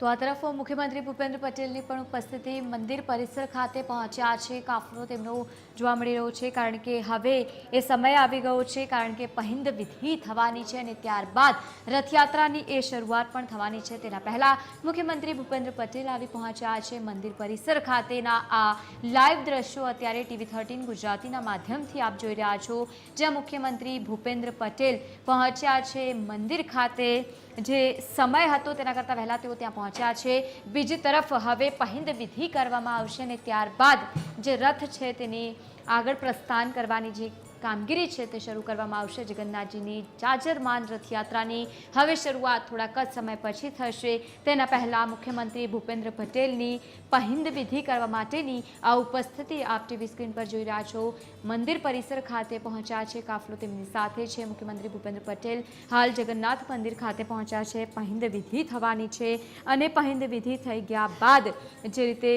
તો આ તરફ મુખ્યમંત્રી ભૂપેન્દ્ર પટેલની પણ ઉપસ્થિતિ મંદિર પરિસર ખાતે પહોંચ્યા છે. કાફલો તેમનો જોવા મળી રહ્યો છે કારણ કે હવે એ સમય આવી ગયો છે કારણ કે પહિંદ વિધિ થવાની છે અને ત્યારબાદ રથયાત્રાની એ શરૂઆત પણ થવાની છે. તેના પહેલા મુખ્યમંત્રી ભૂપેન્દ્ર પટેલ આવી પહોંચ્યા છે મંદિર પરિસર ખાતેના આ લાઈવ દ્રશ્યો અત્યારે ટીવી થર્ટીન ગુજરાતીના માધ્યમથી આપ જોઈ રહ્યા છો. જ્યાં મુખ્યમંત્રી ભૂપેન્દ્ર પટેલ પહોંચ્યા છે મંદિર ખાતે. જે સમય હતો તેના કરતાં વહેલા તેઓ ત્યાં પહોંચ્યા છે. બીજી તરફ હવે પહિંદ વિધિ કરવામાં આવશે અને ત્યારબાદ જે રથ છે તેની આગળ પ્રસ્થાન કરવાની જે કામગીરી છે તે શરૂ કરવામાં આવશે. જગન્નાથજીની જાજરમાન રથયાત્રાની હવે શરૂઆત થોડાક જ સમય પછી થશે. તેના પહેલાં મુખ્યમંત્રી ભૂપેન્દ્ર પટેલની પહિંદ વિધિ કરવા માટેની આ ઉપસ્થિતિ આપ ટીવી સ્ક્રીન પર જોઈ રહ્યા છો. મંદિર પરિસર ખાતે પહોંચ્યા છે. કાફલો તેમની સાથે છે. મુખ્યમંત્રી ભૂપેન્દ્ર પટેલ હાલ જગન્નાથ મંદિર ખાતે પહોંચ્યા છે. પહિંદ વિધિ થવાની છે અને પહિંદ વિધિ થઈ ગયા બાદ જે રીતે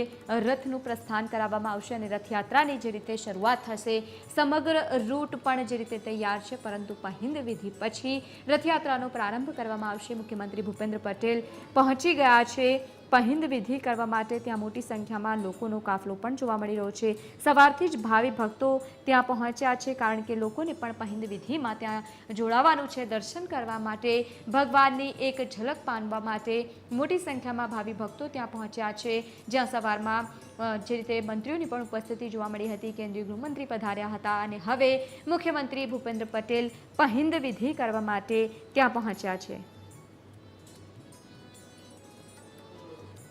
રથનું પ્રસ્થાન કરાવવામાં આવશે અને રથયાત્રાની જે રીતે શરૂઆત થશે, સમગ્ર રૂટ પણ જે રીતે તૈયાર છે, પરંતુ પહિંદ વિધિ પછી રથયાત્રાનો પ્રારંભ કરવામાં આવશે. મુખ્યમંત્રી ભૂપેન્દ્ર પટેલ પહોંચી ગયા છે. પહિંદ વિધિ કરવા માટે ત્યાં મોટી સંખ્યામાં લોકોનો કાફલો પણ જોવા મળી રહ્યો છે. સવારથી જ ભાવિ ભક્તો ત્યાં પહોંચ્યા છે કારણ કે લોકોને પણ પહિંદ વિધિમાં ત્યાં જોડાવાનું છે. દર્શન કરવા માટે ભગવાનની એક ઝલક પાનવા માટે મોટી સંખ્યામાં ભાવિ ભક્તો ત્યાં પહોંચ્યા છે. જ્યાં સવારમાં જે રીતે મંત્રીઓની પણ ઉપસ્થિતિ જોવા મળી હતી, કેન્દ્રીય ગૃહમંત્રી પધાર્યા હતા અને હવે મુખ્યમંત્રી ભૂપેન્દ્ર પટેલ પહિંદ વિધિ કરવા માટે ત્યાં પહોંચ્યા છે.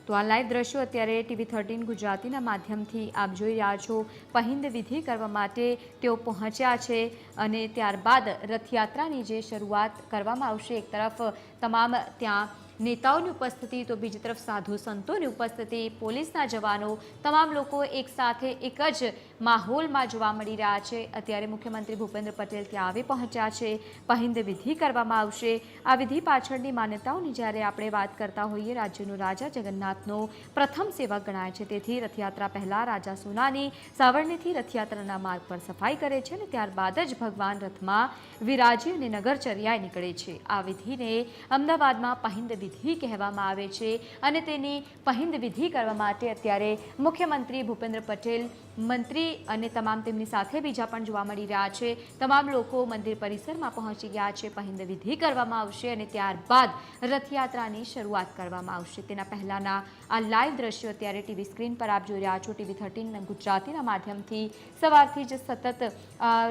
તો આ લાઈવ દ્રશ્યો અત્યારે ટીવી થર્ટીન ગુજરાતીના માધ્યમથી આપ જોઈ રહ્યા છો. પહિંદ વિધિ કરવા માટે તેઓ પહોંચ્યા છે અને ત્યારબાદ રથયાત્રાની જે શરૂઆત કરવામાં આવશે, એક તરફ તમામ ત્યાં નેતાઓની ઉપસ્થિતિ, તો બીજી તરફ સાધુ સંતોની ઉપસ્થિતિ, પોલીસના જવાનો, તમામ લોકો એક સાથે એક જ માહોલમાં જોવા મળી રહ્યા છે. અત્યારે મુખ્યમંત્રી ભૂપેન્દ્ર પટેલ ત્યાં આવી પહોંચ્યા છે. પહિંદ વિધિ કરવામાં આવશે. આ વિધિ પાછળની માન્યતાઓની જ્યારે આપણે વાત કરતા હોઈએ, રાજ્યનો રાજા જગન્નાથનો પ્રથમ સેવક ગણાય છે. તેથી રથયાત્રા પહેલા રાજા સોનાની સાવરણીથી રથયાત્રાના માર્ગ પર સફાઈ કરે છે અને ત્યારબાદ જ ભગવાન રથમાં વિરાજી અને નગરચર્યાએ નીકળે છે. આ વિધિને અમદાવાદમાં પહિંદ વિધિ કહેવામાં આવે છે અને તેની પહિંદ વિધિ કરવા માટે અત્યારે મુખ્યમંત્રી ભૂપેન્દ્ર પટેલ મંત્રી અને તમામ તેમની સાથે બીજા પણ જોવા મળી રહ્યા છે. તમામ લોકો મંદિર પરિસરમાં પહોંચી ગયા છે. પહિંદ વિધિ કરવામાં આવશે અને ત્યારબાદ રથયાત્રાની શરૂઆત કરવામાં આવશે. તેના પહેલાંના આ લાઈવ દ્રશ્યો અત્યારે ટીવી સ્ક્રીન પર આપ જોઈ રહ્યા છો. ટીવી થર્ટીન ગુજરાતીના માધ્યમથી સવારથી જ સતત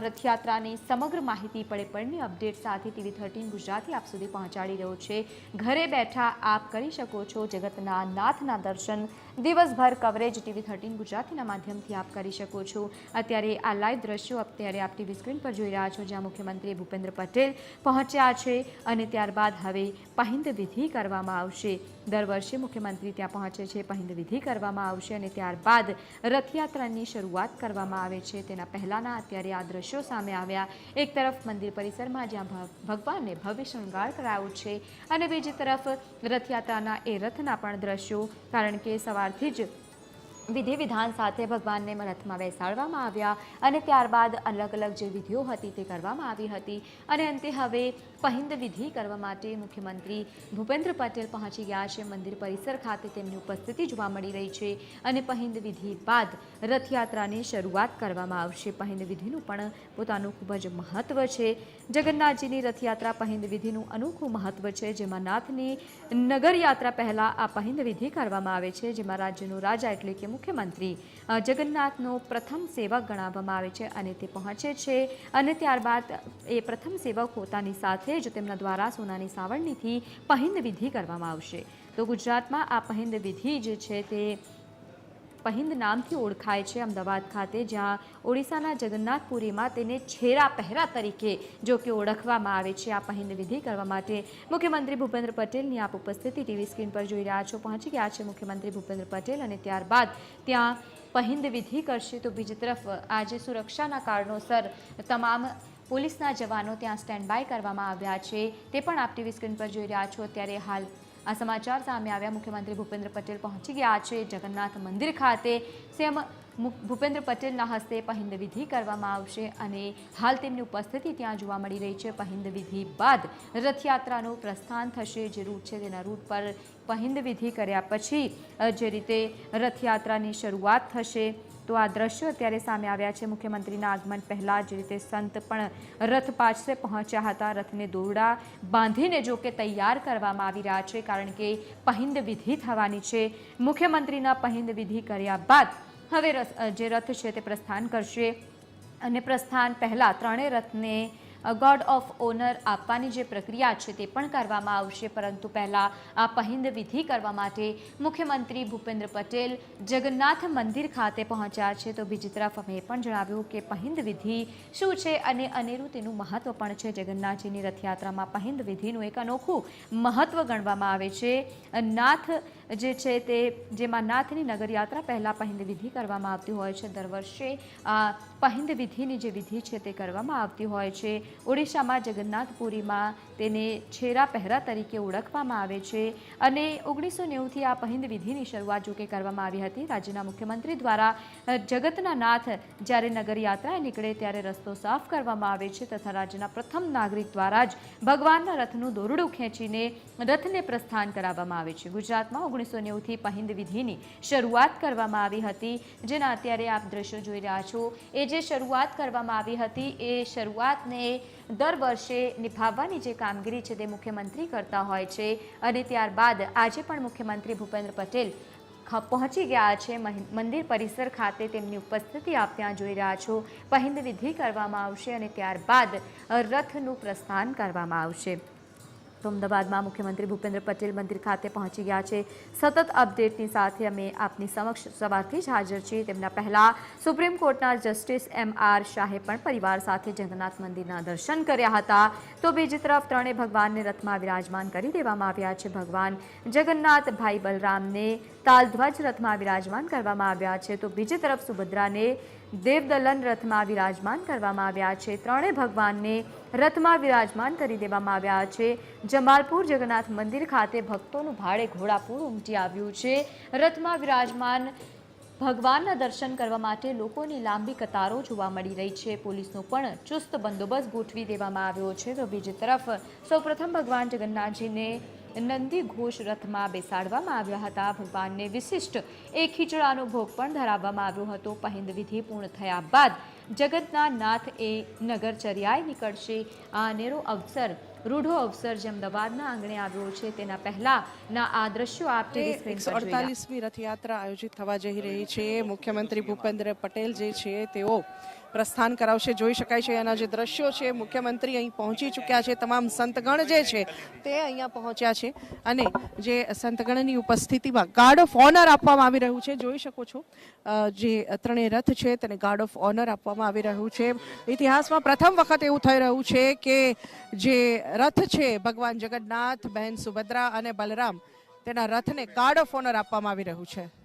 રથયાત્રાની સમગ્ર માહિતી પડે પડની અપડેટ સાથે ટીવી થર્ટીન ગુજરાતી આપ સુધી પહોંચાડી રહ્યો છે. ઘરે બેઠા આપ કરી શકો છો. જગતના નાથના દર્શન, દિવસભર કવરેજ ટીવી થર્ટીન ગુજરાતીના માધ્યમથી આપ કરી શકો છો. અત્યારે આ લાઈવ દ્રશ્યો અત્યારે આપ ટીવી સ્ક્રીન પર જોઈ રહ્યા છો, જ્યાં મુખ્યમંત્રી ભૂપેન્દ્ર પટેલ પહોંચ્યા છે અને ત્યારબાદ હવે પહિંદ વિધિ કરવામાં આવશે. દર વર્ષે મુખ્યમંત્રી ત્યાં પહોંચે છે, પહિંદ વિધિ કરવામાં આવશે અને ત્યારબાદ રથયાત્રાની શરૂઆત કરવામાં આવે છે. તેના પહેલાંના અત્યારે આ દ્રશ્યો સામે આવ્યા. એક તરફ મંદિર પરિસરમાં જ્યાં ભગવાનને ભવ્ય શૃંગાર કરાયો છે અને બીજી તરફ રથયાત્રાના એ રથના પણ દ્રશ્યો. કારણ કે સવારથી જ વિધિ વિધાન સાથે ભગવાનને રથમાં બેસાડવામાં આવ્યા અને ત્યારબાદ અલગ અલગ જે વિધિઓ હતી તે કરવામાં આવી હતી. અને અંતે હવે પહિંદ વિધિ કરવા માટે મુખ્યમંત્રી ભૂપેન્દ્ર પટેલ પહોંચી ગયા છે. મંદિર પરિસર ખાતે તેમની ઉપસ્થિતિ જોવા મળી રહી છે અને પહિંદ વિધિ બાદ રથયાત્રાની શરૂઆત કરવામાં આવશે. પહિંદ વિધિનું પણ પોતાનું ખૂબ જ મહત્ત્વ છે. જગન્નાથજીની રથયાત્રા પહિંદ વિધિનું અનોખું મહત્ત્વ છે. જેમાં નાથની નગરયાત્રા પહેલાં આ પહિંદ વિધિ કરવામાં આવે છે. જેમાં રાજ્યનો રાજા એટલે કે મુખ્યમંત્રી જગન્નાથનો પ્રથમ સેવક ગણાવવામાં આવે છે અને તે પહોંચે છે અને ત્યારબાદ એ પ્રથમ સેવક પોતાની સાથે જ તેમના દ્વારા સોનાની સાવરણીથી પહિંદ વિધિ કરવામાં આવશે. તો ગુજરાતમાં આ પહિંદ વિધિ જે છે તે પહિંદ નામથી ઓળખાય છે અમદાવાદ ખાતે, જ્યાં ઓડિશાના જગન્નાથપુરીમાં તેને છેરા પહેરા તરીકે જો કે ઓળખવામાં આવે છે. આ પહિંદ વિધિ કરવા માટે મુખ્યમંત્રી ભૂપેન્દ્ર પટેલની આપ ઉપસ્થિતિ ટીવી સ્ક્રીન પર જોઈ રહ્યા છો. પહોંચી ગયા છે મુખ્યમંત્રી ભૂપેન્દ્ર પટેલ અને ત્યારબાદ ત્યાં પહિંદ વિધિ કરશે. તો બીજી તરફ આજે સુરક્ષાના કારણોસર તમામ પોલીસના જવાનો ત્યાં સ્ટેન્ડ બાય કરવામાં આવ્યા છે. તે પણ આપ ટીવી સ્ક્રીન પર જોઈ રહ્યા છો. અત્યારે હાલ આ સમાચાર સામે આવ્યા મુખ્યમંત્રી ભૂપેન્દ્ર પટેલ પહોંચી ગયા છે જગન્નાથ મંદિર ખાતે. સીએમ મુ- ભૂપેન્દ્ર પટેલના હસ્તે પહિંદ કરવામાં આવશે અને હાલ તેમની ઉપસ્થિતિ ત્યાં જોવા મળી રહી છે. પહિંદ બાદ રથયાત્રાનું પ્રસ્થાન થશે, જે રૂટ છે તેના રૂટ પર પહિંદ વિધિ કર્યા પછી જે રીતે રથયાત્રાની શરૂઆત થશે. તો આ દ્રશ્યો અત્યારે સામે આવ્યા છે. મુખ્યમંત્રીના આગમન પહેલાં જે રીતે સંત પણ રથ પાછળ પહોંચ્યા હતા. રથને દોરડા બાંધીને જો કે તૈયાર કરવામાં આવી રહ્યા છે, કારણ કે પહિંદ વિધિ થવાની છે. મુખ્યમંત્રીના પહિંદ વિધિ કર્યા બાદ હવે જે રથ છે તે પ્રસ્થાન કરશે. અને પ્રસ્થાન પહેલાં ત્રણેય રથને ગોડ ઓફ ઓનર આપવાની જે પ્રક્રિયા છે તે પણ કરવામાં આવશે. પરંતુ પહેલાં આ પહિંદ વિધિ કરવા માટે મુખ્યમંત્રી ભૂપેન્દ્ર પટેલ જગન્નાથ મંદિર ખાતે પહોંચ્યા છે. તો બીજી તરફ અમે પણ જણાવ્યું કે પહિંદ વિધિ શું છે અને અનેરું તેનું મહત્વ પણ છે. જગન્નાથજીની રથયાત્રામાં પહિંદ વિધિનું એક અનોખું મહત્વ ગણવામાં આવે છે. નાથ જે છે તે, જેમાં નાથની નગરયાત્રા પહેલાં પહિંદ વિધિ કરવામાં આવતી હોય છે. દર વર્ષે આ પહિંદ વિધિની જે વિધિ છે તે કરવામાં આવતી હોય છે. ઓડિશામાં જગન્નાથપુરીમાં તેને છેરા પહેરા તરીકે ઓળખવામાં આવે છે અને ઓગણીસો નેવુંથી આ પહિંદ વિધિની શરૂઆત જો કે કરવામાં આવી હતી. રાજ્યના મુખ્યમંત્રી દ્વારા જગતના નાથ જ્યારે નગરયાત્રાએ નીકળે ત્યારે રસ્તો સાફ કરવામાં આવે છે તથા રાજ્યના પ્રથમ નાગરિક દ્વારા જ ભગવાનના રથનું દોરડું ખેંચીને રથને પ્રસ્થાન કરાવવામાં આવે છે. ગુજરાતમાં ઓગણીસો નેવુંથી પહિંદ વિધિની શરૂઆત કરવામાં આવી હતી, જેના અત્યારે આપ દ્રશ્યો જોઈ રહ્યા છો. એ જે શરૂઆત કરવામાં આવી હતી, એ શરૂઆતને દર વર્ષે નિભાવવાની જે કામગીરી છે તે મુખ્યમંત્રી કરતા હોય છે અને ત્યારબાદ આજે પણ મુખ્યમંત્રી ભૂપેન્દ્ર પટેલ પહોંચી ગયા છે. મંદિર પરિસર ખાતે તેમની ઉપસ્થિતિ આપ ત્યાં જોઈ રહ્યા છો. પહિંદ વિધિ કરવામાં આવશે અને ત્યારબાદ રથનું પ્રસ્થાન કરવામાં આવશે. તો અમદાવાદમાં મુખ્યમંત્રી ભૂપેન્દ્ર પટેલ મંદિર ખાતે પહોંચી ગયા છે. સતત અપડેટની સાથે અમે આપની સમક્ષ સવારથી જ હાજર છીએ. તેમના પહેલાં સુપ્રીમ કોર્ટના જસ્ટિસ એમ આર શાહે પણ પરિવાર સાથે જગન્નાથ મંદિરના દર્શન કર્યા હતા. તો બીજી તરફ ત્રણેય ભગવાનને રથમાં વિરાજમાન કરી દેવામાં આવ્યા છે. ભગવાન જગન્નાથ, ભાઈ બલરામને તાલધ્વજ રથમાં વિરાજમાન કરવામાં આવ્યા છે. તો બીજી તરફ સુભદ્રાને દેવદલન રથમાં વિરાજમાન કરવામાં આવ્યા છે. ત્રણેય ભગવાનને રથમાં વિરાજમાન કરી દેવામાં આવ્યા છે. જમાલપુર જગન્નાથ મંદિર ખાતે ભક્તોનું ભાડે ઘોડાપૂર ઉમટી આવ્યું છે. રથમાં વિરાજમાન ભગવાનના દર્શન કરવા માટે લોકોની લાંબી કતારો જોવા મળી રહી છે. પોલીસનો પણ ચુસ્ત બંદોબસ્ત ગોઠવી દેવામાં આવ્યો છે. તો બીજી તરફ સૌપ્રથમ ભગવાન જગન્નાથજીને નંદી ઘોષ રથમાં બેસાડવામાં આવ્યા હતા. ભગવાનને વિશિષ્ટ એ ખીચડાનો ભોગ પણ ધરાવવામાં આવ્યો હતો. પહિંદ વિધિ પૂર્ણ થયા બાદ જગતના નાથ એ નગરચર્યાએ નીકળશે. આ અનેરો અવસર રૂઢો અવસર જે અમદાવાદના આંગણે આવ્યો છે. તેના પહેલાના આ દ્રશ્યો આપ ટીવી સ્ક્રીન એકસો પર અડતાલીસમી રથયાત્રા આયોજિત થવા જઈ રહી છે. મુખ્યમંત્રી ભૂપેન્દ્ર પટેલ જે છે તેઓ પ્રસ્થાન કરાવશે જોઈ શકાય છે. એના જે દ્રશ્યો છે મુખ્યમંત્રી અહીં પહોંચી ચૂક્યા છે. તમામ સંતગણ જે છે તે અહીંયા પહોંચ્યા છે. અને જે સંતગણની ઉપસ્થિતિમાં ગાર્ડ ઓફ ઓનર આપવામાં આવી રહ્યું છે. જોઈ શકો છો જે ત્રણેય રથ છે તેને ગાર્ડ ઓફ ઓનર આપવામાં આવી રહ્યું છે. ઇતિહાસમાં પ્રથમ વખત એવું થઈ રહ્યું છે કે જે રથ છે ભગવાન જગન્નાથ, બહેન સુભદ્રા અને બલરામ. તેના રથને કાર્ડ ઓફ ઓનર આપવામાં આવી રહ્યું છે.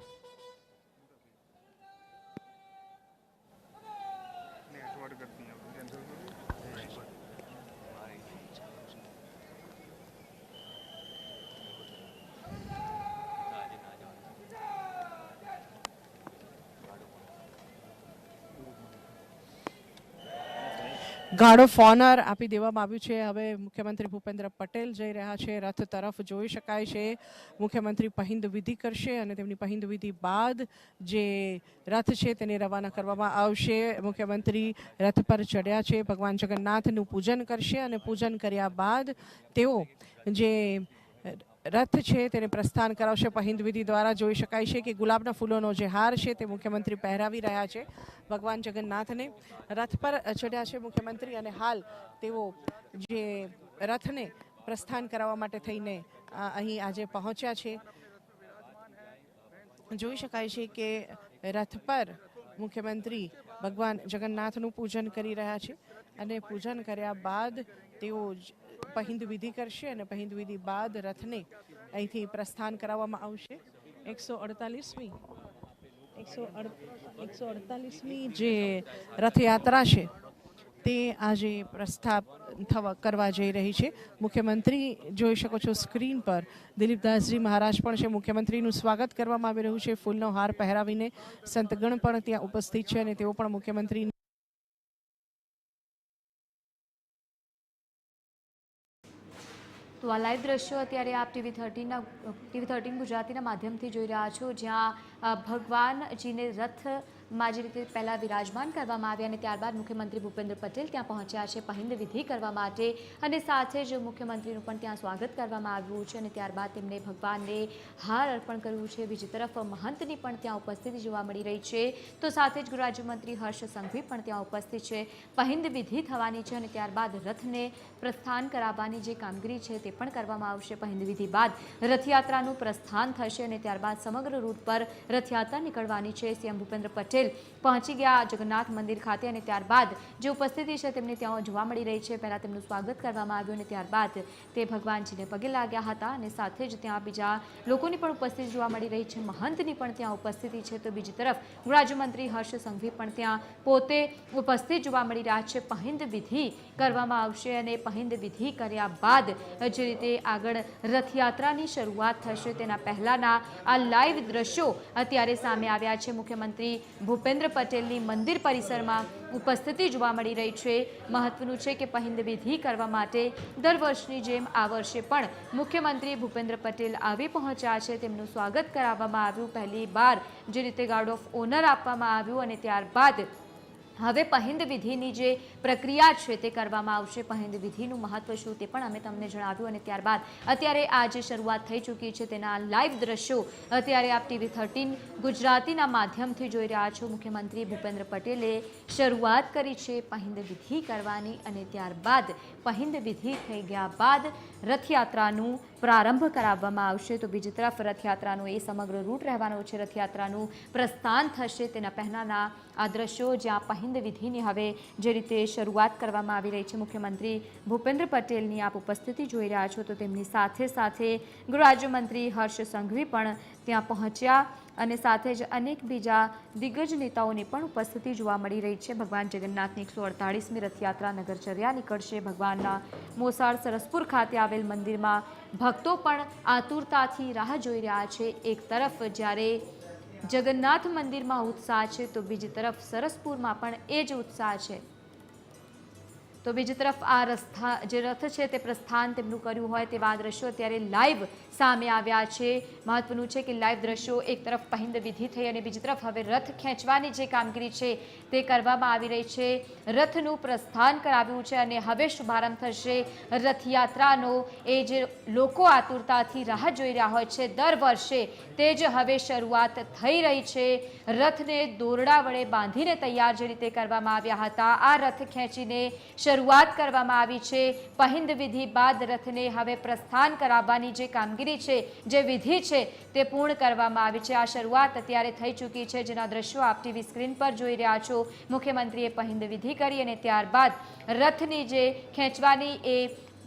ગાર્ડ ઓફ ઓનર આપી દેવામાં આવ્યું છે. હવે મુખ્યમંત્રી ભૂપેન્દ્ર પટેલ જઈ રહ્યા છે. રથ તરફ જોઈ શકાય છે. મુખ્યમંત્રી પહિંદ વિધિ કરશે અને તેમની પહિંદ વિધિ બાદ જે રથ છે તેને રવાના કરવામાં આવશે. મુખ્યમંત્રી રથ પર ચડ્યા છે. ભગવાન જગન્નાથનું પૂજન કરશે અને પૂજન કર્યા બાદ તેઓ જે રથ છે, તેને પ્રસ્થાન કરાવશે. પહિંદવિધિ દ્વારા જોઈ શકાય છે કે ગુલાબના ફૂલોનો જે હાર છે, તે મુખ્યમંત્રી પહેરાવી રહ્યા છે. ભગવાન જગન્નાથને રથ પર ચડ્યા છે મુખ્યમંત્રી અને હાલ તેઓ જે રથને પ્રસ્થાન કરાવવા માટે થઈને અહીં આજે પહોંચ્યા છે. જોઈ શકાય છે કે રથ પર મુખ્યમંત્રી ભગવાન જગન્નાથનું પૂજન કરી રહ્યા છે અને પૂજન કર્યા બાદ તેઓ પહિંદ વિધિ કરશે અને પહિંદ વિધિ બાદ રથને અહીંથી પ્રસ્થાન કરાવવામાં આવશે. એકસો અડતાલીસમી, એકસો એકસો અડતાલીસમી જે રથયાત્રા છે, તે આજે પ્રસ્થાપ થવા, કરવા જઈ રહી છે. મુખ્યમંત્રી જોઈ શકો છો સ્ક્રીન પર, દિલીપદાસજી મહારાજ પણ છે. મુખ્યમંત્રીનું સ્વાગત કરવામાં આવી રહ્યું છે. ફૂલનો હાર પહેરાવીને સંતગણ પણ ત્યાં ઉપસ્થિત છે અને તેઓ પણ મુખ્યમંત્રી તો આ લાઈવ દ્રશ્યો અત્યારે આપ ટીવી થર્ટીનના, ટીવી થર્ટીન ગુજરાતીના માધ્યમથી જોઈ રહ્યા છો, જ્યાં ભગવાનજીને ભગવાનજીને રથમાં જે રીતે પહેલાં વિરાજમાન કરવામાં આવ્યા અને ત્યારબાદ મુખ્યમંત્રી ભૂપેન્દ્ર પટેલ ત્યાં પહોંચ્યા છે. પહિંદ વિધિ કરવા માટે અને સાથે જ મુખ્યમંત્રીનું પણ ત્યાં સ્વાગત કરવામાં આવ્યું છે અને ત્યારબાદ તેમણે ભગવાનને હાર અર્પણ કર્યું છે. બીજી તરફ મહંતની પણ ત્યાં ઉપસ્થિતિ જોવા મળી રહી છે. તો સાથે જ ગૃહરાજ્યમંત્રી હર્ષ સંઘવી પણ ત્યાં ઉપસ્થિત છે. પહિંદ વિધિ થવાની છે અને ત્યારબાદ રથને પ્રસ્થાન કરાવવાની જે કામગીરી છે તે પણ કરવામાં આવશે. પહિંદ વિધિ બાદ રથયાત્રાનું પ્રસ્થાન થશે અને ત્યારબાદ સમગ્ર રૂટ પર રથયાત્રા નીકળવાની છે. સીએમ ભૂપેન્દ્ર પટેલ પહોંચી ગયા જગન્નાથ મંદિર ખાતે અને ત્યારબાદ જે ઉપસ્થિતિ છે તેમને ત્યાં જોવા મળી રહી છે. પહેલાં તેમનું સ્વાગત કરવામાં આવ્યું અને ત્યારબાદ તે ભગવાનજીને પગે લાગ્યા હતા અને સાથે જ ત્યાં બીજા લોકોની પણ ઉપસ્થિતિ જોવા મળી રહી છે. મહંતની પણ ત્યાં ઉપસ્થિતિ છે. તો બીજી તરફ ગૃહરાજ્યમંત્રી હર્ષ સંઘવી પણ ત્યાં પોતે ઉપસ્થિત જોવા મળી રહ્યા છે. પહિંદ વિધિ કરવામાં આવશે અને પહિંદ વિધિ કર્યા બાદ જે રીતે આગળ રથયાત્રાની શરૂઆત થશે તેના પહેલાંના આ લાઈવ દ્રશ્યો અત્યારે સામે આવ્યા છે. મુખ્યમંત્રી ભૂપેન્દ્ર પટેલની મંદિર પરિસરમાં ઉપસ્થિતિ જોવા મળી રહી છે. મહત્વનું છે કે પહિંદ વિધિ કરવા માટે દર વર્ષની જેમ આ વર્ષે પણ મુખ્યમંત્રી ભૂપેન્દ્ર પટેલ આવી પહોંચ્યા છે. તેમનું સ્વાગત કરાવવામાં આવ્યું. પહેલી બાર જે રીતે ગાર્ડ ઓફ ઓનર આપવામાં આવ્યું અને ત્યારબાદ હવે પહિંદ વિધિની જે પ્રક્રિયા છે તે કરવામાં આવશે. પહિંદ વિધિનું મહત્વ શું તે પણ અમે તમને જણાવ્યું અને ત્યારબાદ અત્યારે આ જે શરૂઆત થઈ ચૂકી છે તેના લાઈવ દ્રશ્યો અત્યારે આપ ટીવી થર્ટીન ગુજરાતીના માધ્યમથી જોઈ રહ્યા છો. મુખ્યમંત્રી ભૂપેન્દ્ર પટેલે શરૂઆત કરી છે પહિંદ વિધિ કરવાની અને ત્યારબાદ પહિંદ વિધિ થઈ ગયા બાદ રથયાત્રાનું પ્રારંભ કરાવવામાં આવશે. તો બીજી તરફ રથયાત્રાનું એ સમગ્ર રૂટ રહેવાનો છે. રથયાત્રાનું પ્રસ્થાન થશે. તેના પહેલાંના આ દ્રશ્યો જ્યાં પહિંદ વિધિની હવે જે રીતે શરૂઆત કરવામાં આવી રહી છે, મુખ્યમંત્રી ભૂપેન્દ્ર પટેલની આપ ઉપસ્થિતિ જોઈ રહ્યા છો, તો તેમની સાથે સાથે ગૃહ રાજ્યમંત્રી હર્ષ સંઘવી પણ ત્યાં પહોંચ્યા અને સાથે જ અનેક બીજા દિગ્ગજ નેતાઓની પણ ઉપસ્થિતિ જોવા મળી રહી છે. ભગવાન જગન્નાથની એકસો અડતાળીસમી રથયાત્રા નગરચર્યા નીકળશે. ભગવાનના મોસાળ સરસપુર ખાતે આવેલ મંદિરમાં ભક્તો પણ આતુરતાથી રાહ જોઈ રહ્યા છે. એક તરફ જ્યારે જગન્નાથ મંદિરમાં ઉત્સાહ છે તો બીજી તરફ સરસપુરમાં પણ એ જ ઉત્સાહ છે. તો બીજી તરફ આ રસ્તા જે રથ છે તે પ્રસ્થાન તેમનું કર્યું હોય તેવા દ્રશ્યો અત્યારે લાઈવ સામે આવ્યા છે. મહત્વનું છે કે લાઈવ દ્રશ્યો એક તરફ પહિંદ વિધિ થઈ અને બીજી તરફ હવે રથ ખેંચવાની જે કામગીરી છે તે કરવામાં આવી રહી છે. રથનું પ્રસ્થાન કરાવ્યું છે અને હવે શુભારંભ થશે. રથયાત્રાનો એ જે લોકો આતુરતાથી રાહ જોઈ રહ્યા હોય છે દર વર્ષે તે જ હવે શરૂઆત થઈ રહી છે. રથને દોરડા વડે બાંધીને તૈયાર જે રીતે કરવામાં આવ્યા હતા, આ રથ ખેંચીને શરૂઆત કરવામાં આવી છે. પહિંદ વિધિ બાદ રથને હવે પ્રસ્થાન કરાવવાની જે કામગીરી છે, જે વિધિ છે, તે પૂર્ણ કરવામાં આવી છે. આ શરૂઆત અત્યારે થઈ ચૂકી છે. જેના દ્રશ્યો આપ ટીવી સ્ક્રીન પર જોઈ રહ્યા છો. મુખ્યમંત્રીએ પહિંદ વિધિ કરી અને ત્યારબાદ રથની જે ખેંચવાની એ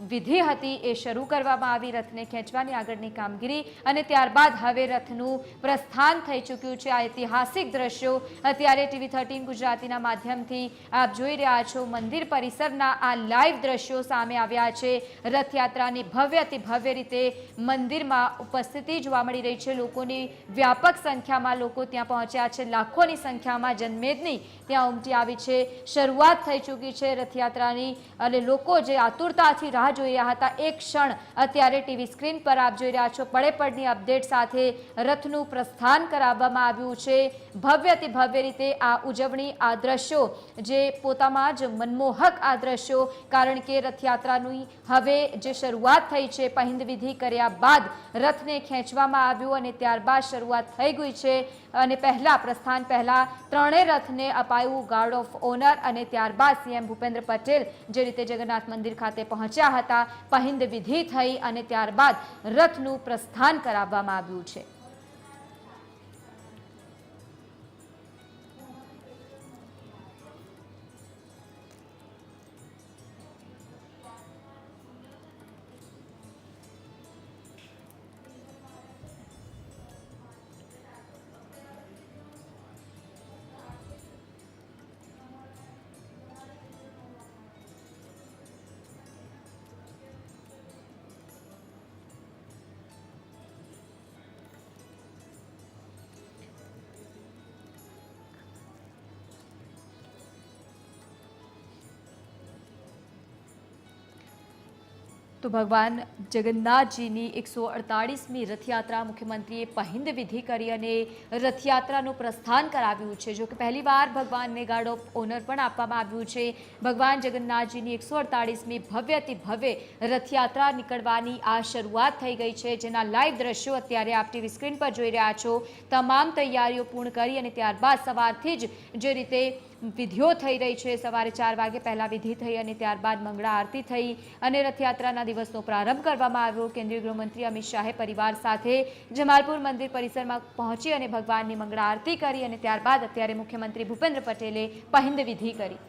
વિધિ હતી એ શરૂ કરવામાં આવી, રથને ખેંચવાની આગળની કામગીરી અને ત્યારબાદ હવે રથનું પ્રસ્થાન થઈ ચૂક્યું છે. આ ઐતિહાસિક દ્રશ્યો અત્યારે ટીવી થર્ટીન ગુજરાતીના માધ્યમથી આપ જોઈ રહ્યા છો. મંદિર પરિસરના આ લાઈવ દ્રશ્યો સામે આવ્યા છે. રથયાત્રાની ભવ્યથી ભવ્ય રીતે મંદિરમાં ઉપસ્થિતિ જોવા મળી રહી છે. લોકોની વ્યાપક સંખ્યામાં લોકો ત્યાં પહોંચ્યા છે. લાખોની સંખ્યામાં જનમેદની ત્યાં ઉમટી આવી છે. શરૂઆત થઈ ચૂકી છે રથયાત્રાની અને લોકો જે આતુરતાથી રાહ જોઈ રહ્યા હતા. એક ક્ષણ અત્યારે ટીવી સ્ક્રીન પર આપ જોઈ રહ્યા છો. પડે અપડેટ સાથે રથનું પ્રસ્થાન કરાવવામાં આવ્યું છે. ભવ્યથી ભવ્ય રીતે આ ઉજવણી, આ દ્રશ્યો જે પોતામાં જ મનમોહક આ દ્રશ્યો, કારણ કે રથયાત્રાની હવે જે શરૂઆત થઈ છે, પહિંદ વિધિ કર્યા બાદ રથને ખેંચવામાં આવ્યું અને ત્યારબાદ શરૂઆત થઈ ગઈ છે. અને પહેલા પ્રસ્થાન પહેલા ત્રણેય રથને અપાયું ગાર્ડ ઓફ ઓનર અને ત્યારબાદ સીએમ ભૂપેન્દ્ર પટેલ, જે રીતે જગન્નાથ મંદિર ખાતે પહોંચ્યા હતા. પહિંદ વિધિ થઈ અને ત્યારબાદ રથનું પ્રસ્થાન કરાવવામાં આવ્યું છે. તો ભગવાન જગન્નાથજીની એકસો અડતાળીસમી રથયાત્રા મુખ્યમંત્રીએ પહિંદ વિધિ કરી અને રથયાત્રાનું પ્રસ્થાન કરાવ્યું છે. જો કે પહેલીવાર ભગવાનને ગાર્ડ ઓફ ઓનર પણ આપવામાં આવ્યું છે. ભગવાન જગન્નાથજીની એકસો અડતાળીસમી ભવ્યથી ભવ્ય રથયાત્રા નીકળવાની આ શરૂઆત થઈ ગઈ છે. જેના લાઈવ દ્રશ્યો અત્યારે આપ ટીવી સ્ક્રીન પર જોઈ રહ્યા છો. તમામ તૈયારીઓ પૂર્ણ કરી અને ત્યારબાદ સવારથી જ જે રીતે વિધિઓ થઈ રહી છે. સવારે ચાર વાગે પહેલા વિધિ થઈ અને ત્યારબાદ મંગળા આરતી થઈ અને રથયાત્રાના દિવસનો પ્રારંભ કરવામાં આવ્યો. કેન્દ્રીય ગૃહમંત્રી અમિત શાહે પરિવાર સાથે જમાલપુર મંદિર પરિસરમાં પહોંચી અને ભગવાનની મંગળા આરતી કરી અને ત્યારબાદ અત્યારે મુખ્યમંત્રી ભૂપેન્દ્ર પટેલે પહિંદ વિધિ કરી.